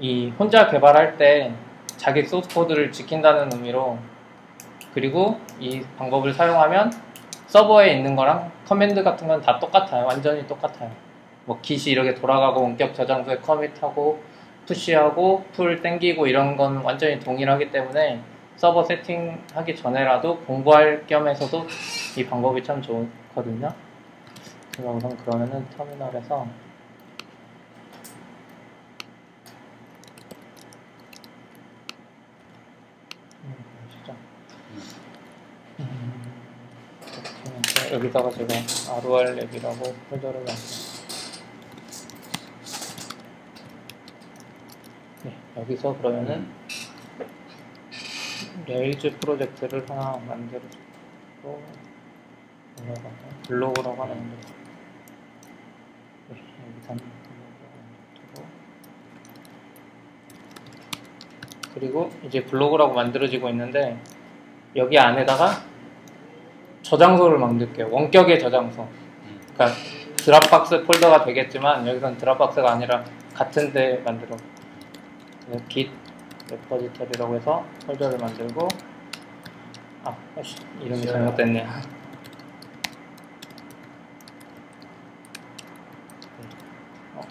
이 혼자 개발할 때 자기 소스 코드를 지킨다는 의미로 그리고 이 방법을 사용하면 서버에 있는 거랑 커맨드 같은 건 다 똑같아요. 완전히 똑같아요. 뭐 깃이 이렇게 돌아가고 원격 저장소에 커밋하고 푸시하고 풀 땡기고 이런 건 완전히 동일하기 때문에 서버 세팅하기 전에라도 공부할 겸해서도 이 방법이 참 좋거든요. 우선 그러면은 터미널에서 음, 시작. 음, 이렇게 여기다가 제가 ROR 랩이라고 폴더를 만들어요. 네, 여기서 그러면은 레일즈 프로젝트를 하나 만들고 블로그라고 하나 만들고 네, 여기서 그리고 이제 블로그라고 만들어지고 있는데 여기 안에다가 저장소를 만들게요. 원격의 저장소. 그러니까 드랍박스 폴더가 되겠지만 여기선 드랍박스가 아니라 같은 데 만들어. git 레퍼지터리라고 해서 폴더를 만들고 아 이름이 잘못됐네요. 어,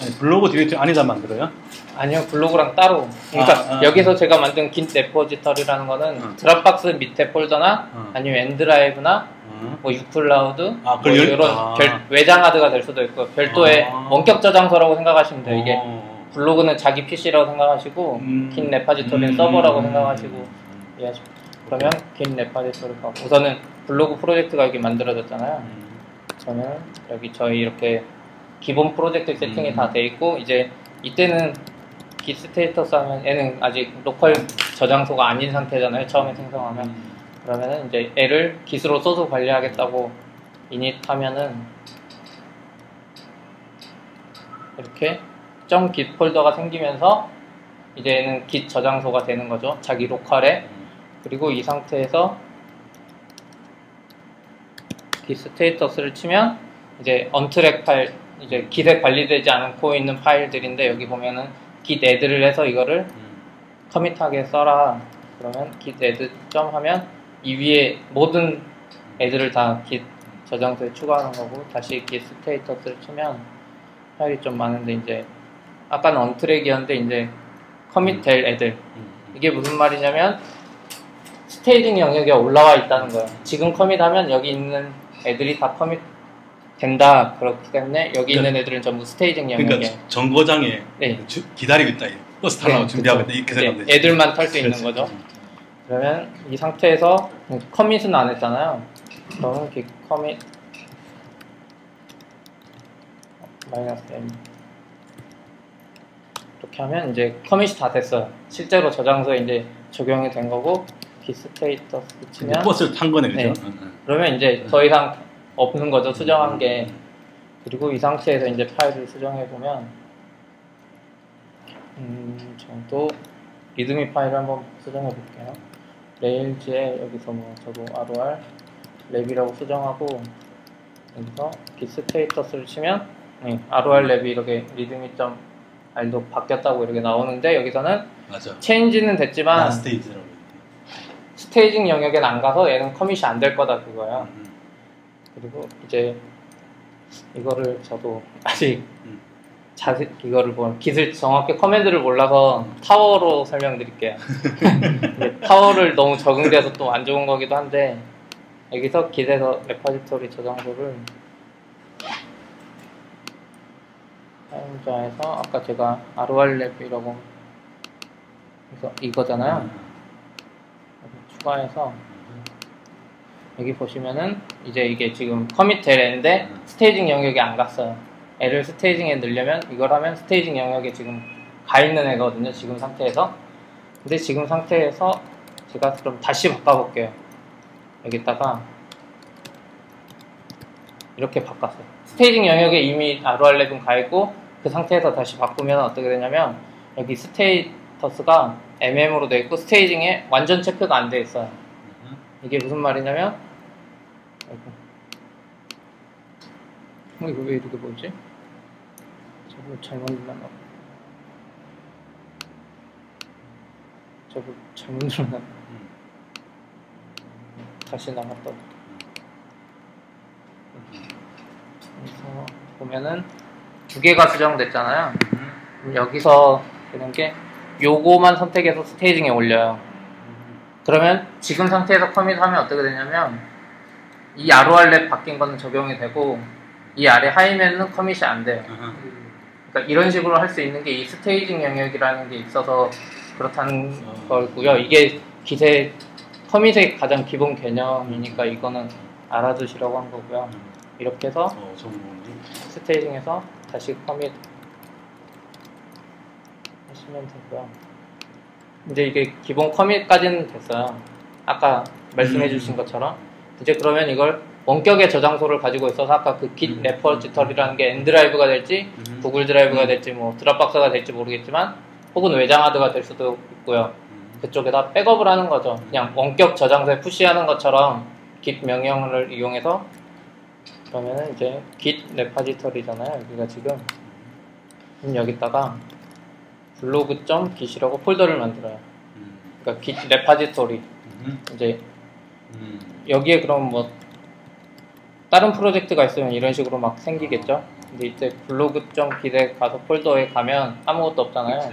아니, 블로그 디렉터리 안에다 만들어요? 아니요 블로그랑 따로 그러니까 아, 아. 여기서 제가 만든 git 레퍼지터리라는 거는 어. 드랍박스 밑에 폴더나 어. 아니면 엔드라이브나 어. 뭐 유클라우드 아, 뭐 열- 이런 아. 별- 외장 하드가 될 수도 있고 별도의 아. 원격 저장소라고 생각하시면 돼요 이게 어. 블로그는 자기 PC라고 생각하시고 음. 긴 레파지토리는 음. 서버라고 생각하시고 이해하시고 그러면 긴 레파지토리가 우선은 블로그 프로젝트가 여기 만들어졌잖아요 음. 저는 여기 저희 이렇게 기본 프로젝트 세팅이 음. 다돼 있고 이제 이때는 git 스테이터스 하면 얘는 아직 로컬 저장소가 아닌 상태잖아요 처음에 생성하면 음. 그러면은 이제 애를 git으로 써서 관리하겠다고 init 하면은 이렇게 .git 폴더가 생기면서 이제 얘는 git 저장소가 되는 거죠. 자기 로컬에 그리고 이 상태에서 git 스테이터스를 치면 이제 언트랙 파일 이제 git에 관리되지 않고 있는 파일들인데 여기 보면은 git add를 해서 이거를 음. 커밋하게 써라. 그러면 git add 점 하면 이 위에 모든 애들을 다 git 저장소에 추가하는 거고 다시 git 스테이터스를 치면 파일이 좀 많은데 이제 아까는 언트랙이었는데 이제 커밋 될 애들 음. 이게 무슨 말이냐면 스테이징 영역에 올라와 있다는 거예요. 지금 커밋하면 여기 있는 애들이 다 커밋 된다. 그렇기 때문에 여기 있는 애들은 전부 스테이징 영역에 그러니까 정거장에 네. 주- 기다리고 있다. 버스 타려고 네, 준비하고 있다. 이렇게 생각하면 되지. 애들만 탈 수 있는 그렇지. 거죠. 그러면 이 상태에서 커밋은 안 했잖아요. 그러면 기 커밋 마이너스 m 이렇게 하면 이제 커밋이 다 됐어요. 실제로 저장소에 이제 적용이 된 거고 기 스테이터스 치면 버스를 탄 거네, 그죠? 네. 그러면 이제 더 이상 없는 거죠. 수정한 게 그리고 이 상태에서 이제 파일을 수정해 보면 음, 저도 리드미 파일을 한번 수정해 볼게요. 레일즈에 여기서 뭐 저도 ROR 랩이라고 수정하고 여기서 git 스테이터스를 치면 네, ROR 랩이 이렇게 리드미.r도 바뀌었다고 이렇게 나오는데 여기서는 맞아. 체인지는 됐지만. 스테이징 영역엔 안 가서 얘는 커밋이 안 될 거다 그거야. 음. 그리고 이제 이거를 저도 아직 음. 자세 이거를 뭐 깃을 정확히 커맨드를 몰라서 타워로 설명드릴게요. 타워를 너무 적응돼서 또 안 좋은 거기도 한데 여기서 깃에서 레퍼지토리 저장소를 사용자에서 아까 제가 ROR랩이라고 그래서 이거잖아요. 여기 추가해서 여기 보시면은 이제 이게 지금 커밋 될 애인데 스테이징 영역에 안 갔어요. 애를 스테이징에 넣으려면 이걸 하면 스테이징 영역에 지금 가 있는 애거든요. 지금 상태에서. 근데 지금 상태에서 제가 그럼 다시 바꿔볼게요. 여기다가 이렇게 바꿨어요. 스테이징 영역에 이미 ROR랩은 가 있고 그 상태에서 다시 바꾸면 어떻게 되냐면 여기 스테이터스가 MM으로 돼 있고 스테이징에 완전 체크가 안 돼 있어요. 이게 무슨 말이냐면 아이고. 어, 이거 왜 이렇게 보이지? 저거 잘못 눌렀나 봐. 저거 잘못 눌렀나 봐. 음. 다시 나갔다. 그래서 보면은 두 개가 수정됐잖아요. 음. 여기서 되는 게 요거만 선택해서 스테이징에 올려요. 그러면 지금 상태에서 커밋하면 어떻게 되냐면 이 ROR 랩 바뀐 거는 적용이 되고 이 아래 하이면은 커밋이 안 돼요. 그러니까 이런 식으로 할 수 있는 게 이 스테이징 영역이라는 게 있어서 그렇다는 어. 거고요. 이게 기세 커밋의 가장 기본 개념이니까 이거는 알아두시라고 한 거고요. 음. 이렇게 해서 어. 스테이징에서 다시 커밋 하시면 되고요. 이제 이게 기본 커밋까지는 됐어요. 아까 말씀해 음. 주신 것처럼 이제 그러면 이걸 원격의 저장소를 가지고 있어서 아까 그 git 음. 레퍼지터리라는 게 엔드라이브가 될지 음. 구글 드라이브가 음. 될지 뭐 드랍박스가 될지 모르겠지만 혹은 외장하드가 될 수도 있고요. 음. 그쪽에다 백업을 하는 거죠. 그냥 원격 저장소에 푸시하는 것처럼 git 명령을 이용해서 그러면은 이제 git 레퍼지터리잖아요. 여기가 지금 여기다가 블로그.git이라고 폴더를 만들어요. 음. 그러니까 git 레퍼지터리 음. 이제 음. 여기에 그럼 뭐 다른 프로젝트가 있으면 이런 식으로 막 생기겠죠. 근데 이때 블로그.git에 가서 폴더에 가면 아무것도 없잖아요.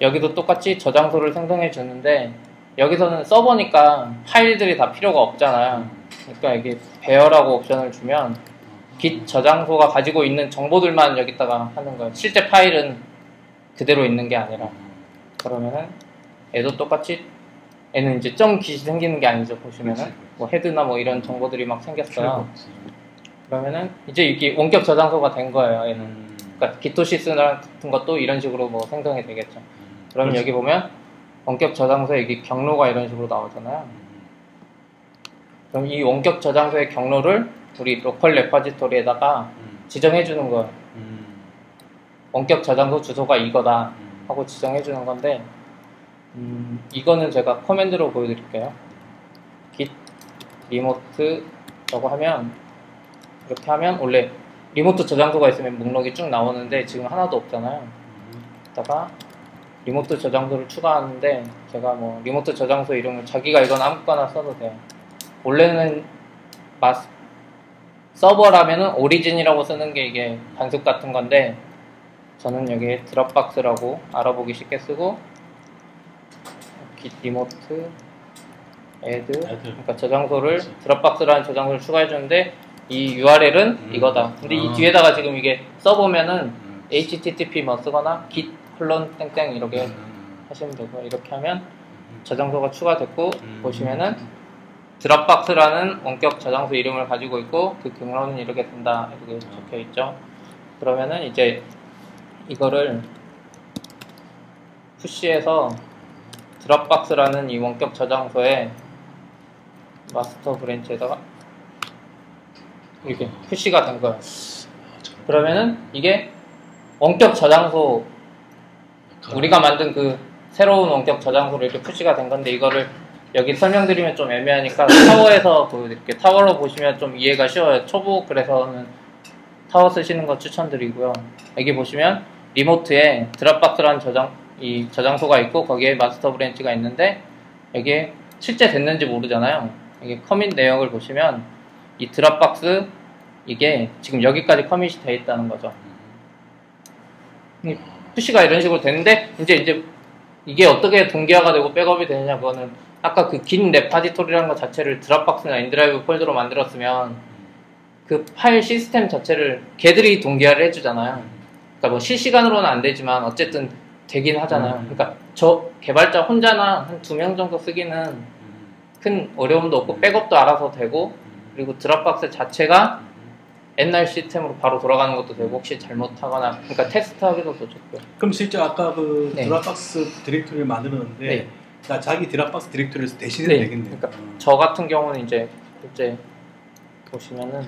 여기도 똑같이 저장소를 생성해 주는데 여기서는 서버니까 파일들이 다 필요가 없잖아요. 그러니까 이게 배열하고 옵션을 주면 git 저장소가 가지고 있는 정보들만 여기다가 하는 거예요. 실제 파일은 그대로 있는 게 아니라 그러면은 얘도 똑같이 얘는 이제 점 git이 생기는 게 아니죠 보시면은. 뭐 헤드나 뭐 이런 정보들이 막 생겼어요. 그러면은 이제 이게 원격 저장소가 된 거예요. 얘는 음. 그러니까 기토시스 같은 것도 이런 식으로 뭐 생성이 되겠죠. 음. 그러면 그렇지. 여기 보면 원격 저장소에 여기 경로가 이런 식으로 나오잖아요. 음. 그럼 이 원격 저장소의 경로를 우리 로컬 레퍼지토리에다가 음. 지정해 주는 거예요. 음. 원격 저장소 주소가 이거다 음. 하고 지정해 주는 건데 음, 이거는 제가 커맨드로 보여드릴게요. git remote라고 하면 이렇게 하면 원래 리모트 저장소가 있으면 목록이 쭉 나오는데 지금 하나도 없잖아요. 음. 다가 리모트 저장소를 추가하는데 제가 뭐 리모트 저장소 이름을 자기가 이건 아무거나 써도 돼요. 원래는 마스 서버라면은 오리진이라고 쓰는 게 이게 단습 같은 건데 저는 여기에 드랍박스라고 알아보기 쉽게 쓰고 git 애드 애드. 그러니까 저장소를. 드랍박스라는 저장소를 추가해 주는데 이 URL은 음. 이거다. 근데 이 아. 뒤에다가 지금 이게 써보면은 음. http 뭐 쓰거나 git 콜론 땡땡 이렇게 음. 하시면 되고 이렇게 하면 음. 저장소가 추가됐고 음. 보시면은 드랍박스라는 원격 저장소 이름을 가지고 있고 그 경로는 이렇게 된다 이렇게 적혀 있죠. 그러면은 이제 이거를 푸시해서 드랍박스라는 이 원격 저장소에 마스터 브랜치에다가 이렇게 푸시가 된 거예요. 그러면은 이게 원격 저장소 우리가 만든 그 새로운 원격 저장소로 이렇게 푸시가 된 건데 이거를 여기 설명드리면 좀 애매하니까 타워에서 보여드릴게요. 타워로 보시면 좀 이해가 쉬워요. 초보 그래서는 타워 쓰시는 거 추천드리고요. 여기 보시면 리모트에 드랍박스라는 저장 이 저장소가 있고 거기에 마스터 브랜치가 있는데 여기에 실제 됐는지 모르잖아요. 여기 커밋 내역을 보시면 이 드랍박스 이게 지금 여기까지 커밋이 돼 있다는 거죠. 이 푸시가 이런 식으로 되는데 이제 이제 이게 어떻게 동기화가 되고 백업이 되느냐 그거는 아까 그 긴 레파지토리라는 것 자체를 드랍박스나 인드라이브 폴더로 만들었으면 그 파일 시스템 자체를 걔들이 동기화를 해주잖아요. 그러니까 뭐 실시간으로는 안 되지만 어쨌든 되긴 하잖아요. 음. 그러니까 저 개발자 혼자나 한 두 명 정도 쓰기는 큰 어려움도 없고 백업도 알아서 되고 그리고 드랍박스 자체가 옛날 시스템으로 바로 돌아가는 것도 되고 혹시 잘못하거나 그러니까 테스트하기도 더 좋고요. 그럼 실제 아까 그 네. 드랍박스 디렉토리를 만들었는데 네. 나 자기 드랍박스 디렉토리에서 대신해도 네. 되겠네. 그러니까 저 같은 경우는 이제 이제 보시면은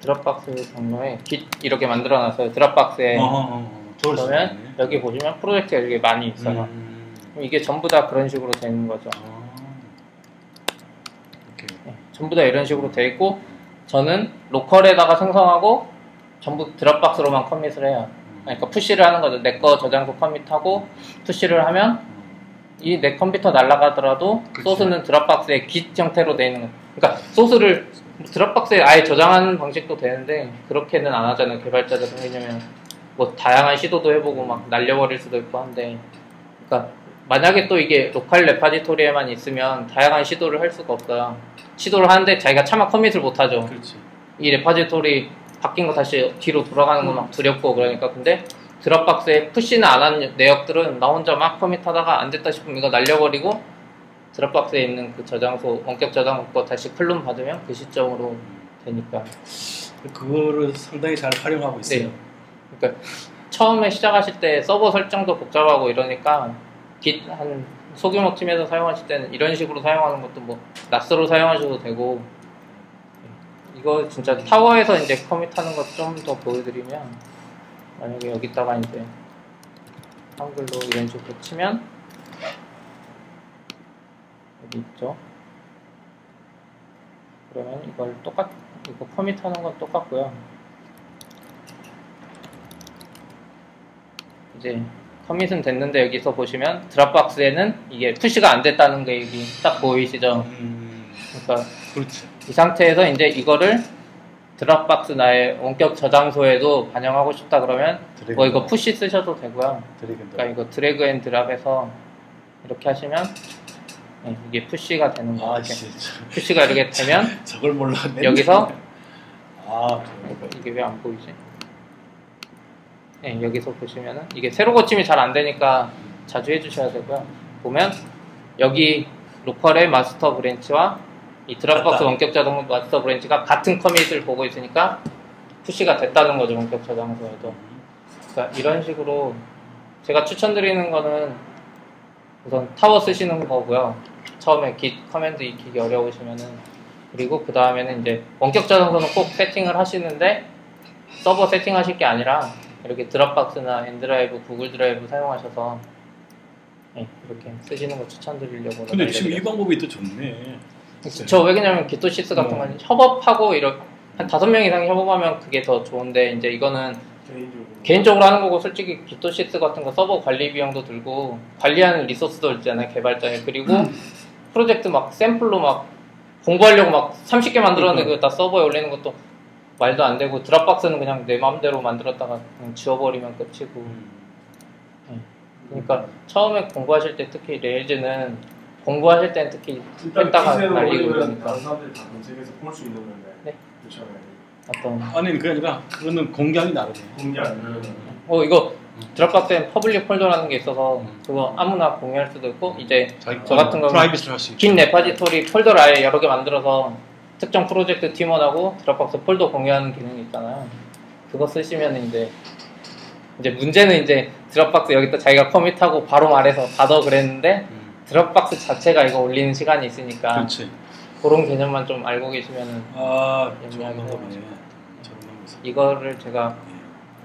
드랍박스 경로에 git 이렇게 만들어놨어요. 드랍박스에 어, 어, 어. 그러면. 여기 보시면 프로젝트가 이렇게 많이 있어요. 음. 그럼 이게 전부 다 그런 식으로 되는 거죠. 아. 네, 전부 다 이런 식으로 돼 있고 저는 로컬에다가 생성하고 전부 드랍박스로만 커밋을 해요. 그러니까 푸시를 하는 거죠. 내 거 저장소 커밋하고 푸시를 하면 이 내 컴퓨터 날아가더라도 그치. 소스는 드랍박스에 git 형태로 되어 있는 거. 그러니까 소스를 드랍박스에 아예 저장하는 방식도 되는데 그렇게는 안 하잖아요. 개발자들은 왜냐면 뭐 다양한 시도도 해보고 막 날려버릴 수도 있고 한데 그러니까 만약에 또 이게 로컬 레파지토리에만 있으면 다양한 시도를 할 수가 없어요. 시도를 하는데 자기가 차마 커밋을 못 하죠. 그렇지. 이 레파지토리 바뀐 거 다시 뒤로 돌아가는 거 막 두렵고 그러니까 근데 드랍박스에 푸시는 안 한 내역들은 나 혼자 막 커밋하다가 안 됐다 싶으면 이거 날려버리고 드랍박스에 있는 그 저장소 원격 저장 거 다시 클론 받으면 그 시점으로 되니까 그거를 상당히 잘 활용하고 있어요. 네. 그러니까 처음에 시작하실 때 서버 설정도 복잡하고 이러니까 git 한 소규모 팀에서 사용하실 때는 이런 식으로 사용하는 것도 뭐 낫스로 사용하셔도 되고 이거 진짜 타워에서 이제 커밋하는 것 좀 더 보여드리면 만약에 여기다가 이제 한글로 이런 식으로 치면 여기 있죠 그러면 이걸 똑같 이거 커밋 하는 건 똑같고요 이제 커밋은 됐는데 여기서 보시면 드랍박스에는 이게 푸시가 안 됐다는 게 여기 딱 보이시죠 음, 그러니까 그렇지. 이 상태에서 이제 이거를 드랍박스 나의 원격 저장소에도 반영하고 싶다 그러면. 뭐 이거 푸시 쓰셔도 되고요. 그러니까 이거 드래그 앤 드랍해서 이렇게 하시면 네, 이게 푸시가 되는 거예요. 아, 이렇게. 푸시가 되면 저 걸 몰랐네. 여기서 아, 이게 왜 안 보이지? 네, 여기서 보시면은 이게 세로 고침이 잘 안 되니까 자주 해주셔야 되고요. 보면 여기 로컬의 마스터 브랜치와 이 드랍박스. 원격 저장 마스터 브랜치가 같은 커밋을 보고 있으니까 푸시가 됐다는 거죠 원격 저장소에도. 그러니까 이런 식으로 제가 추천드리는 거는 우선 타워 쓰시는 거고요. 처음에 git 커맨드 익히기 어려우시면은 그리고 그 다음에는 이제 원격 저장소는 꼭 세팅을 하시는데 서버 세팅하실 게 아니라 이렇게 드랍박스나 엔드라이브, 구글 드라이브 사용하셔서 네, 이렇게 쓰시는 거 추천드리려고. 근데 지금 이. 방법이 더 좋네. 그쵸 왜냐면 기토시스 같은 음. 건 협업하고 이런 한 다섯 명 이상 협업하면 그게 더 좋은데 이제 이거는 개인적으로. 개인적으로 하는 거고 솔직히 기토시스 같은 거 서버 관리 비용도 들고 관리하는 리소스도 있잖아요 개발자에. 그리고 프로젝트 막 샘플로 막 공부하려고 막 30개 만들었는데 그거 다 서버에 올리는 것도 말도 안 되고 드랍박스는 그냥 내 마음대로 만들었다가 그냥 지워버리면 끝이고. 그러니까 처음에 공부하실 때 특히 레일즈는 공부하실 때는 특히 기세로 날리고 그러니까. 다른 사람들이 다 검색해서 볼 수 있는 건데. 네. 그렇죠 어떤 아니, 그게 아니라 그거는 공개하기 나름이에요. 공개 아니면 어 이거 드랍박스에 퍼블릭 폴더라는 게 있어서 음. 그거 아무나 공유할 수도 있고 이제 자기 저 같은 경우는 수 있고. 긴 레파지토리 폴더를 아예 여러 개 만들어서 특정 프로젝트 팀원하고 드랍박스 폴더 공유하는 기능이 있잖아요. 그거 쓰시면 이제 이제 문제는 이제 드랍박스 여기다 자기가 커밋하고 바로 말해서 받아 그랬는데 음, 드랍박스 자체가 이거 올리는 시간이 있으니까 그렇지. 그런 개념만 좀 알고 계시면은 아, 방법. 이거를 제가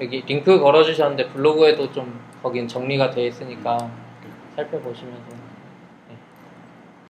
여기 링크 걸어주셨는데 블로그에도 좀 거긴 정리가 돼 있으니까 살펴보시면서